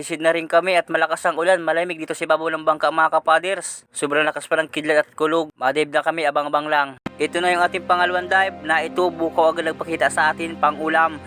Masisid na rin kami at malakas ang ulan, malamig dito sa ibabaw ng bangka mga kapaders. Sobrang lakas pa ng kidlat at kulog. Madive na kami, abang-abang lang. Ito na yung ating pangalawang dive na ito bukaw agad nagpakita sa atin pang ulam.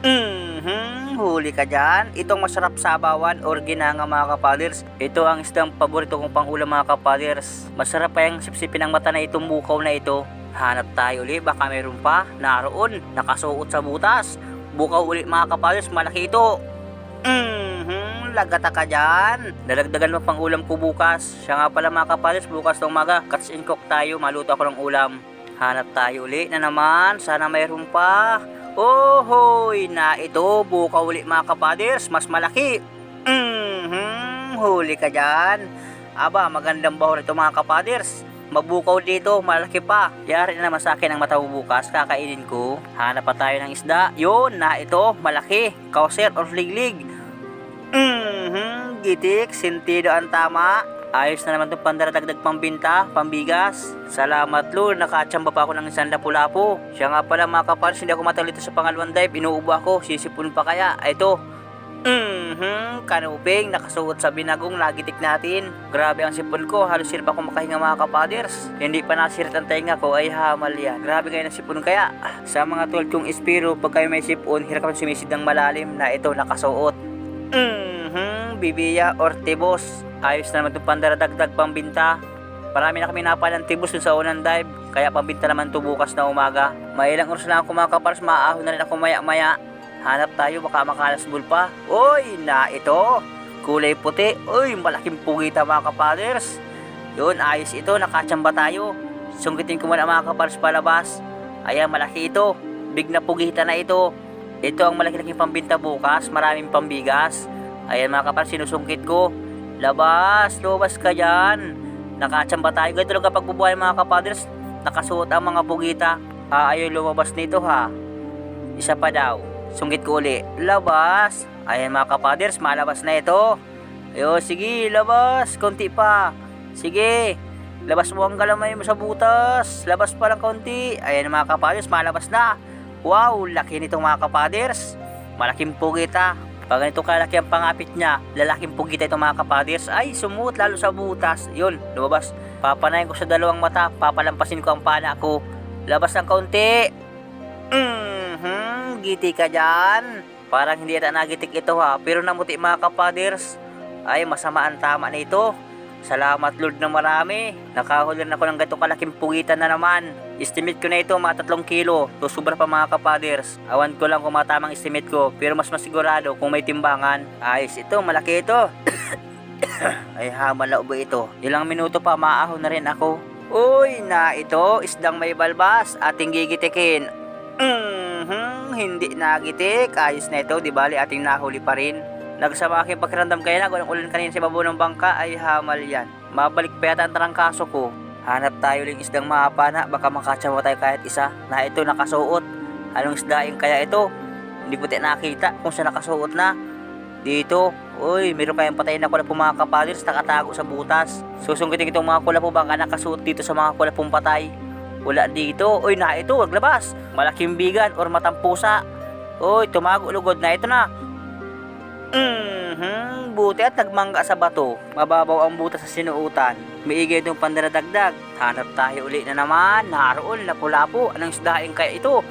Mhm, huli ka dyan. Itong masarap sabawan or ginanga mga kapaders. Ito ang isdang paborito kong pangulam mga kapaders. Masarap pa yung sipsipin ng mata na itong bukaw na ito. Hanap tayo ulit, baka meron pa. Naroon, nakasuot sa butas. Bukaw ulit mga kapaders, malaki ito. Mhm, lagata ka dyan. Dalagdagan mo pang ulam ko bukas. Siya nga pala mga kapaders, bukas ng umaga, cuts and cook tayo, maluto ako ng ulam. Hanap tayo uli na naman, sana mayroon pa. Ohoy, na ito, bukaw uli mga kapaders, mas malaki. Mhm, huli ka dyan. Aba, magandang bahon ito mga kapaders. Mabukaw dito, malaki pa. Yari na naman sa akin ang mata bukas, kakainin ko. Hanap pa tayo ng isda. Yun, na ito, malaki. Kauser or liglig. Gitik, sentido ang tama. Ayos na naman itong pandaradagdag pambinta, pambigas. Salamat Lord, nakatsamba pa ako ng isang lapu-lapu. Siya nga pala mga kapares, hindi ako matalito sa pangalawang dive. Inuubo ako, sisipon pa kaya. Ito, Mhm, kanuping, nakasuot sa binagong nagitik natin. Grabe ang sipon ko, halos sirpa ako makahinga mga kapaders. Hindi pa nasirit ang tainga ko, ay hamal yan. Grabe kayo ng sipon kaya. Sa mga tol kong espiro, pag kayo may sipon, hirap kang sumisid ng malalim na ito nakasuot. Mhm, bibiya or tibos. Ayos na naman itong pandaradagdag pambinta. Marami na kami napala ng tibos dun sa unang dive, kaya pambinta naman to bukas na umaga. May ilang oras lang ako mga kapares, maaahon na rin ako maya-maya. Hanap tayo, baka makalasbol pa. Uy, na ito. Kulay puti. Uy, malaking pugita mga kapaders. Yun, ayos ito. Nakatsamba tayo. Sungkitin ko muna mga kapaders palabas. Ayan, malaki ito. Big na pugita na ito. Ito ang malaki-laking pambinta bukas. Maraming pambigas. Ayan mga kapaders, sinusungkit ko. Labas, lumabas ka dyan. Nakatsamba tayo. Ganito lang kapag bubuhay mga kapaders. Nakasuot ang mga pugita. Ah, ayaw lumabas nito ha. Isa pa daw. Sungkit ko uli. Labas. Ayan mga kapaders, malabas na ito. Ayo, sige, labas. Konti pa. Sige. Labas mo ang galamay mo sa butas. Labas pa lang konti. Ayan mga kapaders, malabas na. Wow, laki nitong mga kapaders. Malaking pugita. Pag ganito kalaki ang pangapit niya, lalaking pugita itong mga kapaders. Ay, sumuot lalo sa butas. Yun, lumabas. Papanayin ko sa dalawang mata. Papalampasin ko ang pana ko. Labas ng kaunti. Mhm, giti ka dyan. Parang hindi ata nagitik ito ha, pero namuti mga kapaders. Ay, masama ang tama na ito. Salamat Lord na marami. Nakahuli na ako ng ganito kalaking pugitan na naman. Estimate ko na ito mga tatlong kilo. To sobra pa mga kapaders. Awan ko lang kung matamang estimate ko. Pero mas masigurado kung may timbangan. Ayos ito, malaki ito. Ay hamal na ubo ito. Ilang minuto pa maahon na rin ako. Uy, na ito, isdang may balbas. Ating gigitikin. Mhm, hindi nagitik. Ayos na ito, di bali ating nahuli pa rin. Nagsama aking pakiramdam kaya na kung ulan kanina sa babaw ng bangka ay hamal yan. Mabalik pa yata ang trangkaso ko. Hanap tayo ng isdang maapana, baka makatsawa tayo kahit isa na ito nakasuot. Anong isdaing kaya ito? Hindi ko nakita kung saan nakasuot na. Dito, uy, meron kayong patayin na kulapo mga kapaders nakatago sa butas. Susungkitin itong mga kulapo baka nakasuot dito sa mga kulapong patay. Wala dito. Uy, na ito, waglabas. Malaking bigan or matampusa. Uy, tumago lugod na ito na. Mhm, buti at nagmangga sa bato. Mababaw ang butas sa sinuutan. Maigay itong pandaradagdag. Hanap tayo uli na naman. Naroon, lapu-lapu. Anong isdaing kaya ito?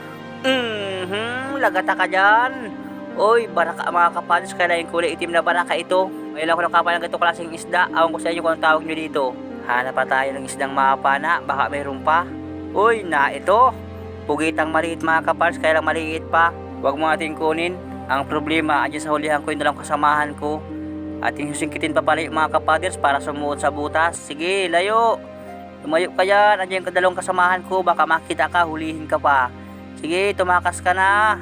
Mhm, lagata ka dyan. Uy, baraka mga kapanos. Kaya yung kulay itim na baraka ito. May lang ko ng kapal ng ganito klaseng isda. Awan ko sa inyo kung anong tawag nyo dito. Hanap pa tayo ng isdang mapana. Baka mayroon pa. Uy, na ito. Pugitang maliit mga kapals, kaya lang maliit pa. Huwag mo natin kunin. Ang problema, andyan sa hulihan ko yung dalawang kasamahan ko. Ating susingkitin pa pala yung mga kapaders para sumuot sa butas. Sige, layo. Tumayo ka yan. Andyan yung dalawang kasamahan ko. Baka makita ka, hulihin ka pa. Sige, tumakas ka na.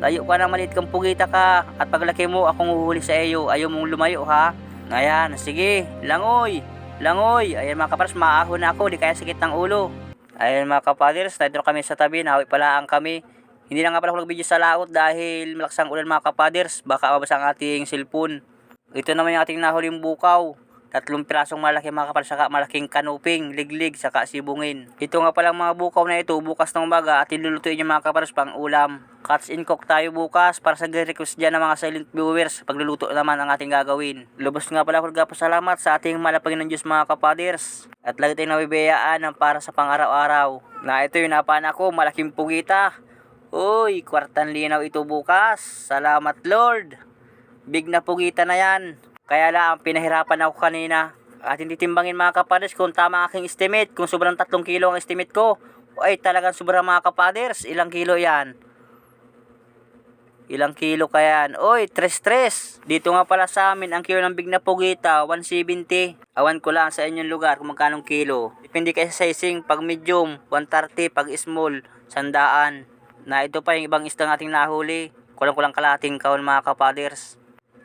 Layo ka na, maliit kang pugita ka. At paglaki mo, akong uhuli sa iyo. Ayaw mong lumayo, ha? Ayan, sige. Langoy. Langoy. Ayan mga kapaders, maahon na ako. Di kaya sakit ng ulo. Ayan mga kapaders, nandito kami sa tabi, nahawi pala ang kami. Hindi na nga pala ako nag-video sa laot dahil malakas ang ulan mga kapaders, baka mabasa ang ating cellphone. Ito naman yung ating nahuling bukaw. tatlong pirasong malaki mga kapal, saka malaking kanuping, liglig, saka sibungin. Ito nga palang mga bukaw na ito, bukas ng umaga at ilulutuin yung mga kapal pang ulam. Cuts in cook tayo bukas para sa request dyan ng mga silent viewers. Pagluluto naman ang ating gagawin. Lubos nga pala ako salamat sa ating malapagin ng Diyos mga kapaders. At lagi tayong nabibiyaan ng para sa pang-araw-araw. Na ito yung napana ko, malaking pugita. Uy, kwartan linaw ito bukas. Salamat Lord. Big na pugita na yan. Kaya lang, pinahirapan ako kanina. At hindi timbangin mga kapaders kung tama aking estimate. Kung sobrang 3 kilo ang estimate ko. Ay, talagang sobrang mga kapaders. Ilang kilo yan? Ilang kilo kaya yan? Oy, tres-tres. Dito nga pala sa amin, ang kilo ng big na pugita, 170. Awan ko lang sa inyong lugar kung magkano kilo. Depende kayo sa sizing. Pag medium, 130. Pag small, sandaan. Na ito pa yung ibang isdang ating nahuli. Kulang-kulang kalating kaon mga kapaders.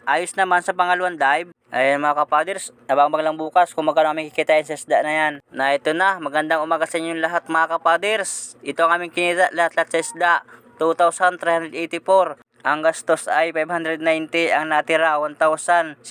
Ayos naman sa pangalawang dive. Ayan mga kapaders, nabangabang lang bukas kung magkano kami kikitain sa isda na yan. Na ito na, magandang umaga sa inyong lahat mga kapaders. Ito ang aming kinita lahat-lahat sa isda. 2,384. Ang gastos ay 590. Ang natira, 1,794.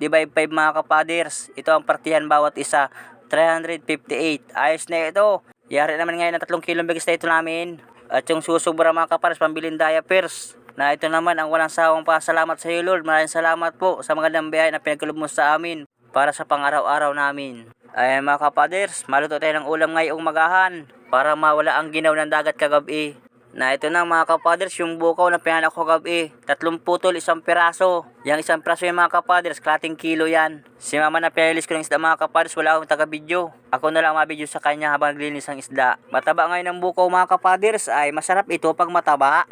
Divide 5 mga kapaders. Ito ang partihan bawat isa. 358. Ayos na ito. Yari naman ngayon na 3 kilong bigas na ito namin. At yung susubra mga kapaders, pambilin diapers. Na ito naman ang walang sawang pasalamat sa iyo Lord. Maraming salamat po sa mga dambihay na pinagkulob mo sa amin para sa pang-araw-araw namin. Ay mga kapaders, maluto tayo ng ulam ngayong magahan para mawala ang ginaw ng dagat kagabi. Na ito na mga kapaders, yung bukaw na pinanak ko kagabi. Tatlong putol, isang piraso. Yang isang piraso yung mga kapaders, klating kilo yan. Si mama na pinalis ko ng isda mga kapaders, wala akong taga-video. Ako na lang mabidyo sa kanya habang naglinis ang isda. Mataba ngayon ng bukaw mga kapaders ay masarap ito pag mataba.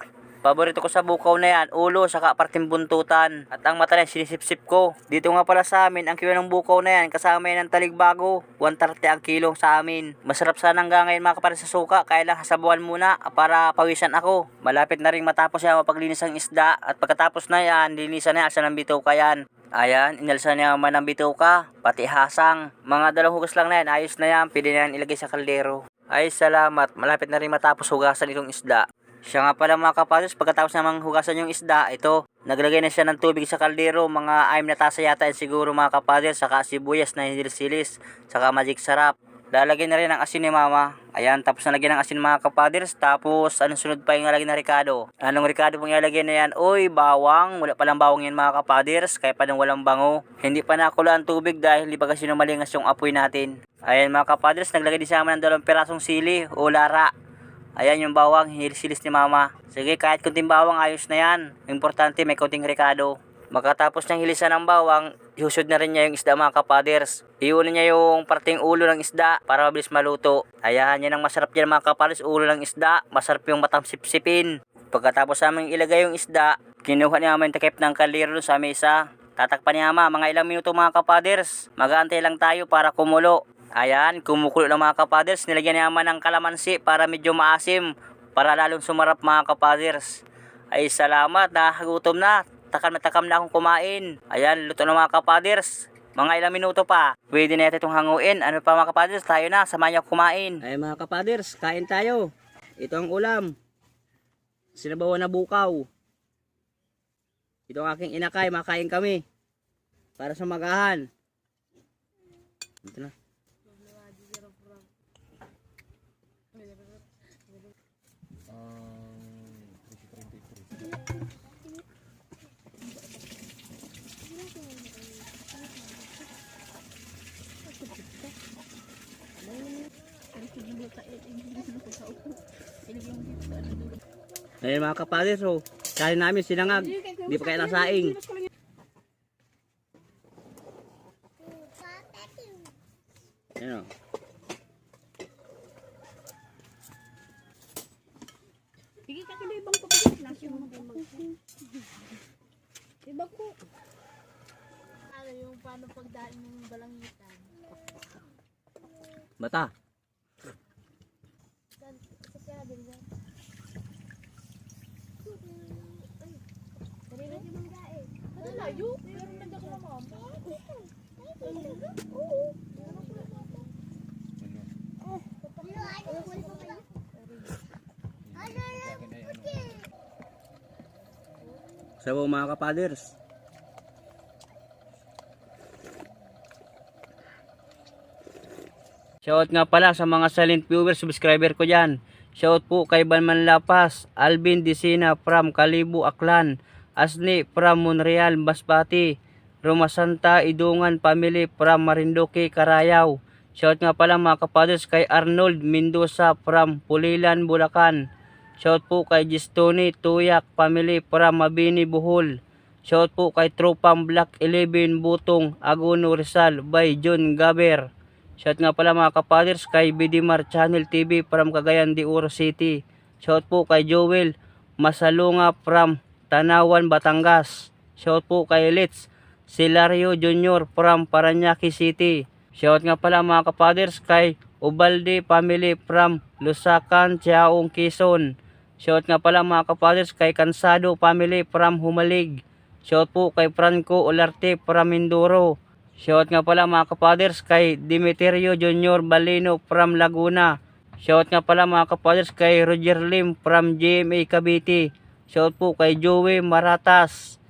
Paborito ko sa bukaw na yan, ulo, saka parting buntutan. At ang mata na sinisip-sip ko. Dito nga pala sa amin, ang kilo ng bukaw na yan, kasama yan ng taligbago. 130 ang kilo sa amin. Masarap sana hanggang ngayon mga kapatid sa suka, kaya lang hasabuan muna para pawisan ako. Malapit na rin matapos yan mapaglinis ang isda. At pagkatapos na yan, linisan na yan, asa ng bituka yan. Ayan, inalsa niya naman ng bituka, pati hasang. Mga dalawang hugas lang na yan, ayos na yan, pwede na yan ilagay sa kaldero. Ay, salamat. Malapit na rin matapos hugasan itong isda. Siya nga pala mga kapados, pagkatapos namang hugasan yung isda, ito, naglagay na siya ng tubig sa kaldero, mga aim na tasa yata yan siguro mga kapados, saka sibuyas na hinilsilis, saka magic sarap. Lalagyan na rin ng asin ni mama. Ayan, tapos nalagyan ng asin mga kapaders. Tapos, anong sunod pa yung nalagyan na Ricardo? Anong Ricardo pong ilalagyan na yan? Uy, bawang. Wala palang bawang yan mga kapaders. Kaya pa nang walang bango. Hindi pa nakulo ang tubig dahil hindi pa kasi yung apoy natin. Ayan mga kapaders, naglagay din siya ng dalawang pirasong sili o lara. Ayan yung bawang, hinilsilis ni mama. Sige, kahit kunting bawang, ayos na yan. Importante, may kunting Ricardo. Makatapos niyang hilisan ng bawang, isusod na rin niya yung isda mga kapaders. Iunin niya yung parting ulo ng isda para mabilis maluto. Ayan, yan ang masarap dyan mga kapaders, ulo ng isda. Masarap yung matang sipsipin. Pagkatapos namin ilagay yung isda, kinuha niya yung takip ng kaliro sa mesa. Tatakpan niya ama, mga ilang minuto mga kapaders. Mag-aantay lang tayo para kumulo. Ayan, kumukulo ng mga kapaders. Nilagyan naman ng kalamansi para medyo maasim. Para lalong sumarap mga kapaders. Ay salamat, nakagutom na. Takam na takam na akong kumain. Ayan, luto ng mga kapaders. Mga ilang minuto pa. Pwede na natin itong hanguin. Ano pa mga kapaders? Tayo na, samahan niyo kumain. Ay mga kapaders, kain tayo. Ito ang ulam. Sinabawan na bukaw. Ito ang aking inakay, makain kami. Para sa magahan. Ito na. Ayun mga kapaders, oh. Kaya namin sinangag. Hindi pa kaya nasaing. Layo, pero nagdako ng mama. Oo. Sabaw mga kapaders. Shout nga pala sa mga silent viewers, subscriber ko dyan. Shout po kay Banman Lapas, Alvin Disina from Kalibu, Aklan, Asni from Monreal, Basbati, Roma Santa, Idungan, Family from Marinduque, Carayaw. Shout nga pala mga kapaders kay Arnold Mendoza from Pulilan, Bulacan. Shout po kay Gistoni Tuyak, Family from Mabini, Bohol. Shout po kay Tropang Black 11 Butong, Aguno Rizal by John Gaber. Shout nga pala mga kapaders kay Bidimar Channel TV from Cagayan de Oro City. Shout po kay Joel Masalunga from Tanawan, Batangas. Shout po kay Litz Silario Jr. from Paranaque City. Shout nga pala mga kapaders kay Ubalde Family from Lusakan, Chaong, Quezon. Shout nga pala mga kapaders kay Cansado Family from Humalig. Shout po kay Franco Olarte from Mindoro. Shout nga pala mga kapaders kay Dimiterio Junior Balino from Laguna. Shout nga pala mga kapaders kay Roger Lim from GMA Cavite. Shout po kay Joey Maratas.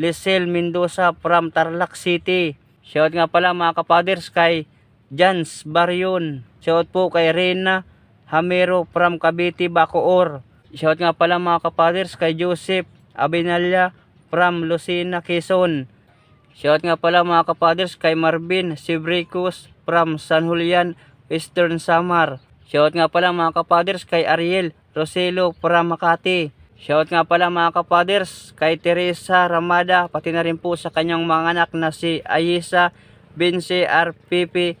Lisel Mendoza from Tarlac City. Shout nga pala mga kapaders kay Jans Baryon. Shout po kay Rena Hamero from Cavite, Bacoor. Shout nga pala mga kapaders kay Joseph Abinalya from Lucena, Quezon. Shout nga pala mga kapaders kay Marvin Sibricus from San Julian, Eastern Samar. Shout nga pala mga kapaders kay Ariel Roselo from Makati. Shout nga pala mga kapaders kay Teresa Ramada pati na rin po sa kanyang mga anak na si Ayesa Binse RPP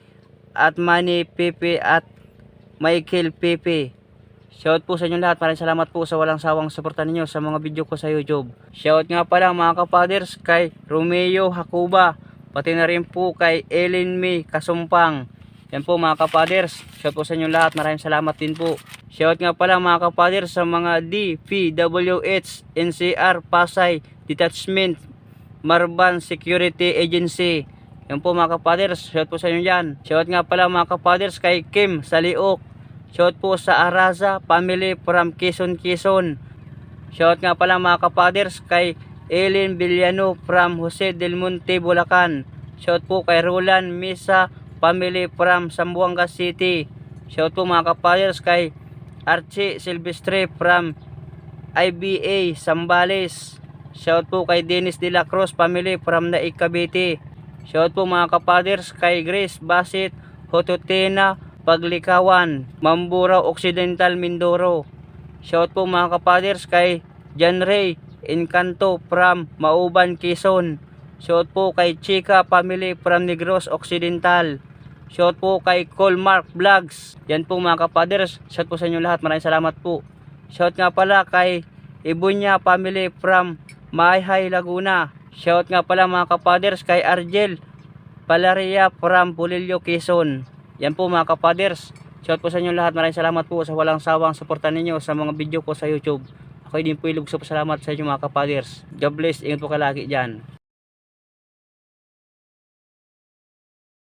at Manny PP at Michael PP. Shout po sa inyo lahat. Maraming salamat po sa walang sawang suporta ninyo sa mga video ko sa YouTube. Shout nga pala mga kapaders kay Romeo Hakuba. Pati na rin po kay Ellen May Kasumpang. Yan po mga kapaders. Shout po sa inyo lahat. Maraming salamat din po. Shout nga pala mga kapaders sa mga DPWH, NCR, Pasay, Detachment, Marban Security Agency. Yan po mga kapaders. Shout po sa inyo dyan. Shout nga pala mga kapaders kay Kim Saliok. Shout po sa Araza family from Quezon, Quezon. Shout nga pala mga kapaders kay Ellen Villano from Jose del Monte, Bulacan. Shout po kay Roland Misa family from Zamboanga City. Shout po mga kapaders kay Archie Silvestre from IBA Sambales. Shout po kay Dennis De La Cruz family from Naik Cavite. Shout po mga kapaders kay Grace Basit Hototena Paglikawan, Mambura Occidental Mindoro. Shout po mga kapaders kay John Ray Encanto from Mauban, Quezon. Shout po kay Chika Family from Negros Occidental. Shout po kay Colmark Vlogs. Yan po mga kapaders. Shout po sa inyo lahat. Maraming salamat po. Shout nga pala kay Ibunya Family from Mayhay, Laguna. Shout nga pala mga kapaders kay Argel Palaria from Pulilio, Quezon. Yan po mga kapaders. Shout po sa inyo lahat. Maraming salamat po sa walang sawang suporta ninyo sa mga video ko sa YouTube. Ako din po ilog sa pasalamat sa inyo mga kapaders. God bless. Ingat po kalagi dyan.